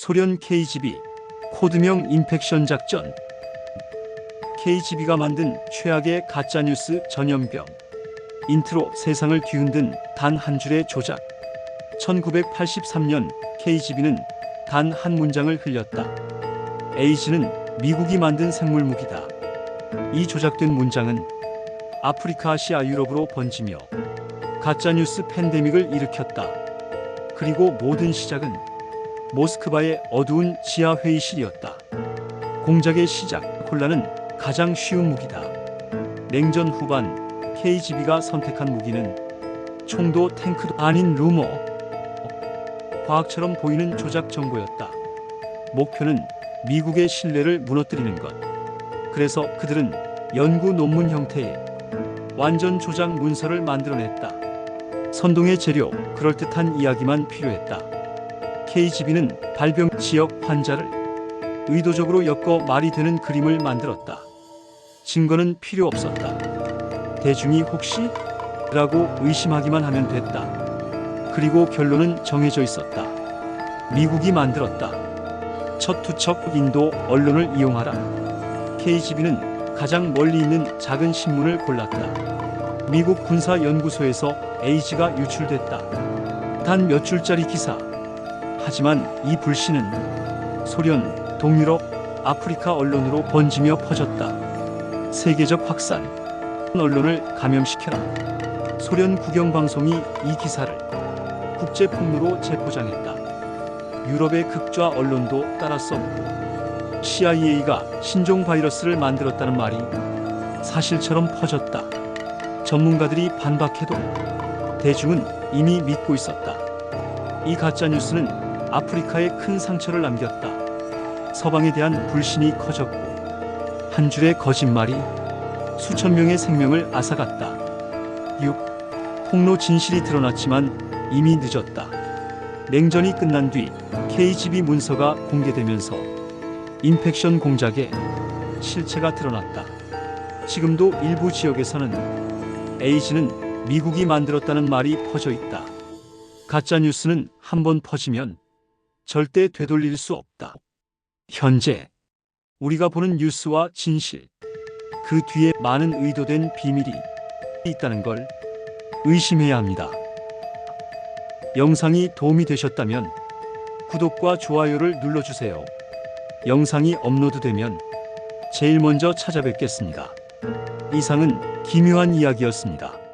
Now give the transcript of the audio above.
소련 KGB 코드명 인펙션 작전 KGB가 만든 최악의 가짜뉴스 전염병 인트로 세상을 뒤흔든 단 한 줄의 조작 1983년 KGB는 단 한 문장을 흘렸다. 에이즈는 미국이 만든 생물 무기다. 이 조작된 문장은 아프리카, 아시아, 유럽으로 번지며 가짜뉴스 팬데믹을 일으켰다. 그리고 모든 시작은 모스크바의 어두운 지하 회의실이었다. 공작의 시작, 혼란은 가장 쉬운 무기다. 냉전 후반 KGB가 선택한 무기는 총도 탱크도 아닌 루머. 과학처럼 보이는 조작 정보였다. 목표는 미국의 신뢰를 무너뜨리는 것. 그래서 그들은 연구 논문 형태의 완전 조작 문서를 만들어냈다. 선동의 재료, 그럴듯한 이야기만 필요했다. KGB는 발병 지역 환자를 의도적으로 엮어 말이 되는 그림을 만들었다. 증거는 필요 없었다. 대중이 혹시? 라고 의심하기만 하면 됐다. 그리고 결론은 정해져 있었다. 미국이 만들었다. 첫 투척 인도 언론을 이용하라. KGB는 가장 멀리 있는 작은 신문을 골랐다. 미국 군사연구소에서 에이즈가 유출됐다. 단 몇 줄짜리 기사. 하지만 이 불씨는 소련, 동유럽, 아프리카 언론으로 번지며 퍼졌다. 세계적 확산. 언론을 감염시켜라. 소련 국영방송이 이 기사를 국제 폭로로 재포장했다. 유럽의 극좌 언론도 따랐었고 CIA가 신종 바이러스를 만들었다는 말이 사실처럼 퍼졌다. 전문가들이 반박해도 대중은 이미 믿고 있었다. 이 가짜 뉴스는 아프리카에 큰 상처를 남겼다. 서방에 대한 불신이 커졌고 한 줄의 거짓말이 수천 명의 생명을 앗아갔다. 6. 폭로 진실이 드러났지만 이미 늦었다. 냉전이 끝난 뒤 KGB 문서가 공개되면서 인펙션 공작의 실체가 드러났다. 지금도 일부 지역에서는 에이즈는 미국이 만들었다는 말이 퍼져 있다. 가짜 뉴스는 한 번 퍼지면 절대 되돌릴 수 없다. 현재 우리가 보는 뉴스와 진실, 그 뒤에 많은 의도된 비밀이 있다는 걸 의심해야 합니다. 영상이 도움이 되셨다면 구독과 좋아요를 눌러주세요. 영상이 업로드되면 제일 먼저 찾아뵙겠습니다. 이상은 기묘한 이야기였습니다.